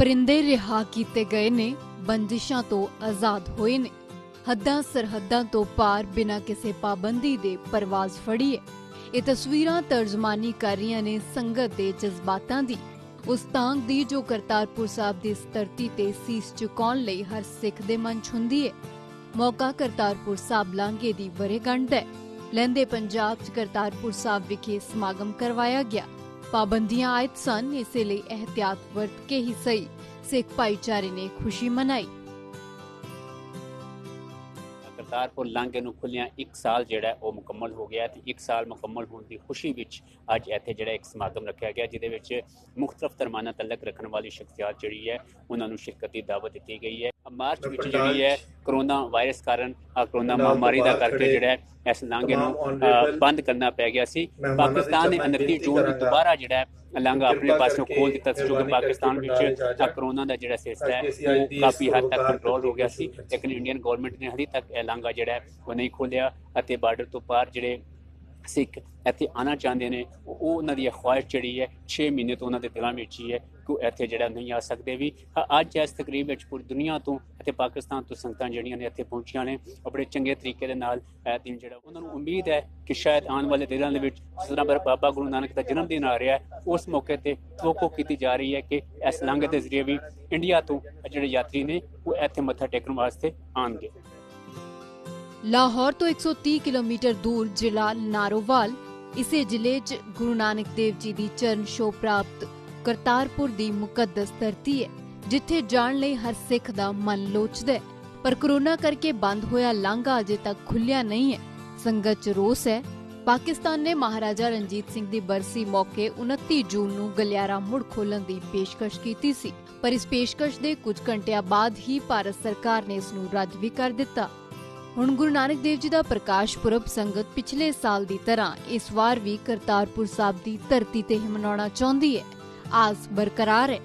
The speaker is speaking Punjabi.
ਪਰਿੰਦੇ ਰਿਹਾ ਕੀਤੇ ਗਏ ਨੇ, ਬੰਦਿਸ਼ਾਂ ਤੋਂ ਆਜ਼ਾਦ ਹੋਏ ਨੇ। ਹੱਦਾਂ ਸਰਹੱਦਾਂ ਤੋਂ ਪਾਰ ਬਿਨਾਂ ਕਿਸੇ ਪਾਬੰਦੀ ਦੇ ਪਰਵਾਜ਼ ਫੜੀ ਹੈ ਇਹ ਤਸਵੀਰਾਂ ਤਰਜਮਾਨੀ ਕਰ ਰਹੀਆਂ ਨੇ ਸੰਗਤ ਦੇ ਜਜ਼ਬਾਤਾਂ ਦੀ। ਉਸ ਤਾਂਗ ਦੀ ਜੋ ਕਰਤਾਰਪੁਰ ਸਾਹਿਬ ਦੀ ਇਸ ਧਰਤੀ ਤੇ ਸੀਸ ਝੁਕਾਉਣ ਲਈ ਹਰ ਸਿੱਖ ਦੇ ਮਨ 'ਚ ਹੁੰਦੀ ਹੈ ਮੌਕਾ ਕਰਤਾਰਪੁਰ ਸਾਹਿਬ ਲਾਂਘੇ ਦੀ ਵਰੇਗੰਢ ਹੈ। ਲਹਿੰਦੇ ਪੰਜਾਬ 'ਚ ਕਰਤਾਰਪੁਰ ਸਾਹਿਬ ਵਿਖੇ ਸਮਾਗਮ ਕਰਵਾਇਆ ਗਿਆ। ਪਾਬੰਦੀਆਂ ਆਇਤ ਸਨ, ਇਸੇ ਲਈ ਅਹਤਿਆਤ ਵਰਤ ਕੇ ਹੀ ਸਹੀ। ਸਿੱਖ ਭਾਈਚਾਰੇ ਨੇ ਖੁਸ਼ੀ ਮਨਾਈ। ਕਰਤਾਰਪੁਰ ਲਾਂਘੇ ਨੂੰ ਖੁੱਲਿਆਂ 1 ਸਾਲ ਜਿਹੜਾ ਉਹ ਮੁਕੰਮਲ ਹੋ ਗਿਆ ਤੇ 1 ਸਾਲ ਮੁਕੰਮਲ ਹੋਣ ਦੀ ਖੁਸ਼ੀ ਵਿੱਚ ਅੱਜ ਇੱਥੇ ਜਿਹੜਾ ਇੱਕ ਸਮਾਗਮ ਰੱਖਿਆ ਗਿਆ, ਜਿਹਦੇ ਵਿੱਚ ਮੁxtਲਫ ਧਰਮਾਂ ਤਲਕ ਰੱਖਣ ਵਾਲੀ ਸ਼ਖਸੀਅਤ ਜਿਹੜੀ ਹੈ, ਉਹਨਾਂ ਨੂੰ ਸ਼ਿਰਕਤ ਦੀ ਦਾਵਤ ਦਿੱਤੀ ਗਈ ਹੈ। ਮਾਰਚ ਵਿੱਚ ਜਿਹੜੀ ਹੈ ਕਰੋਨਾ ਵਾਇਰਸ ਕਾਰਨ ਕਰੋਨਾ ਮਹਾਮਾਰੀ ਦਾ ਕਰਕੇ ਜਿਹੜਾ ਹੈ ਇਸ ਲਾਂਘੇ ਨੂੰ ਬੰਦ ਕਰਨਾ ਪੈ ਗਿਆ ਸੀ। ਪਾਕਿਸਤਾਨ ਨੇ 29 ਜੂਨ ਨੂੰ ਦੁਬਾਰਾ ਜਿਹੜਾ ਲਾਂਘਾ ਆਪਣੇ ਪਾਸੋਂ ਖੋਲ ਦਿੱਤਾ ਸੀ ਕਿਉਂਕਿ ਪਾਕਿਸਤਾਨ ਵਿੱਚ ਕਰੋਨਾ ਦਾ ਜਿਹੜਾ ਸਿਲਸਿਲਾ ਹੈ ਉਹ ਕਾਫੀ ਹੱਦ ਤੱਕ ਕੰਟਰੋਲ ਹੋ ਗਿਆ ਸੀ। ਲੇਕਿਨ ਇੰਡੀਅਨ ਗਵਰਨਮੈਂਟ ਨੇ ਹਲੇ ਤੱਕ ਇਹ ਲਾਂਘਾ ਜਿਹੜਾ ਹੈ ਉਹ ਨਹੀਂ ਖੋਲਿਆ ਅਤੇ ਬਾਰਡਰ ਤੋਂ ਪਾਰ ਜਿਹੜੇ ਸਿੱਖ ਇੱਥੇ ਆਣਾ ਚਾਹੁੰਦੇ ਨੇ, ਉਹ ਉਹਨਾਂ ਦੀ ਇਹ ਖੁਆਇਸ਼ ਜਿਹੜੀ ਹੈ 6 ਮਹੀਨੇ ਤੋਂ ਉਹਨਾਂ ਦੇ ਦਿਲਾਂ ਵਿੱਚ ਹੀ ਹੈ ਕਿ ਉਹ ਇੱਥੇ ਜਿਹੜਾ ਨਹੀਂ ਆ ਸਕਦੇ ਵੀ। ਅੱਜ ਇਸ ਤਕਰੀਬ ਵਿੱਚ ਪੂਰੀ ਦੁਨੀਆ ਤੋਂ ਅਤੇ ਪਾਕਿਸਤਾਨ ਤੋਂ ਸੰਗਤਾਂ ਜਿਹੜੀਆਂ ਨੇ ਇੱਥੇ ਪਹੁੰਚੀਆਂ ਨੇ ਬੜੇ ਚੰਗੇ ਤਰੀਕੇ ਦੇ ਨਾਲ ਇਹ ਦਿਨ ਜਿਹੜਾ, ਉਹਨਾਂ ਨੂੰ ਉਮੀਦ ਹੈ ਕਿ ਸ਼ਾਇਦ ਆਉਣ ਵਾਲੇ ਦਿਨਾਂ ਦੇ ਵਿੱਚ ਜਿਸ ਤਰ੍ਹਾਂ ਬਰ- ਬਾਬਾ ਗੁਰੂ ਨਾਨਕ ਦਾ ਜਨਮ ਦਿਨ ਆ ਰਿਹਾ ਹੈ। ਉਸ ਮੌਕੇ ਤੇ ਤੋਕੋ ਕੀਤੀ ਜਾ ਰਹੀ ਹੈ ਕਿ ਇਸ ਲਾਂਘੇ ਦੇ ਜ਼ਰੀਏ ਵੀ ਇੰਡੀਆ ਤੋਂ ਜਿਹੜੇ ਯਾਤਰੀ ਨੇ, ਉਹ ਇੱਥੇ ਮੱਥਾ ਟੇਕਣ ਵਾਸਤੇ ਆਉਣਗੇ। ਲਾਹੌਰ ਤੋਂ 130 ਕਿਲੋਮੀਟਰ ਦੂਰ ਜ਼ਿਲ੍ਹਾ ਨਾਰੋਵਾਲ, ਇਸੇ ਜ਼ਿਲ੍ਹੇ 'ਚ ਗੁਰੂ ਨਾਨਕ ਦੇਵ ਜੀ ਦੀ ਚਰਨ ਛੋਹ ਪ੍ਰਾਪਤ ਕਰਤਾਰਪੁਰ ਦੀ ਮੁਕੱਦਸ ਧਰਤੀ ਹੈ, ਜਿੱਥੇ ਜਾਣ ਲਈ ਹਰ ਸਿੱਖ ਦਾ ਮਨ ਲੋਚਦਾ ਹੈ। ਪਰ ਕਰੋਨਾ ਕਰਕੇ ਬੰਦ ਹੋਇਆ ਲਾਂਘਾ ਅਜੇ ਤੱਕ ਖੁੱਲਿਆ ਨਹੀਂ ਹੈ। ਸੰਗਤ 'ਚ ਰੋਸ ਹੈ। ਪਾਕਿਸਤਾਨ ਨੇ ਮਹਾਰਾਜਾ ਰਣਜੀਤ ਸਿੰਘ ਦੀ ਬਰਸੀ ਮੌਕੇ 29 ਜੂਨ ਨੂੰ ਗਲਿਆਰਾ ਮੁੜ ਖੋਲਣ ਦੀ ਪੇਸ਼ਕਸ਼ ਕੀਤੀ ਸੀ। ਪਰ ਇਸ ਪੇਸ਼ਕਸ਼ ਦੇ ਕੁਝ ਘੰਟਿਆਂ ਬਾਅਦ ਹੀ ਭਾਰਤ ਸਰਕਾਰ ਨੇ ਇਸ ਨੂੰ ਰੱਦ ਵੀ ਕਰ ਦਿੱਤਾ। ਹੁਣ ਗੁਰੂ ਨਾਨਕ ਦੇਵ ਜੀ ਦਾ ਪ੍ਰਕਾਸ਼ ਪੁਰਬ ਸੰਗਤ ਪਿਛਲੇ ਸਾਲ ਦੀ ਤਰ੍ਹਾਂ ਇਸ ਵਾਰ ਵੀ ਕਰਤਾਰਪੁਰ ਸਾਹਿਬ ਦੀ ਧਰਤੀ ਤੇ ਹੀ ਮਨਾਉਣਾ ਚਾਹੁੰਦੀ ਹੈ। ਆਸ ਬਰਕਰਾਰ ਹੈ।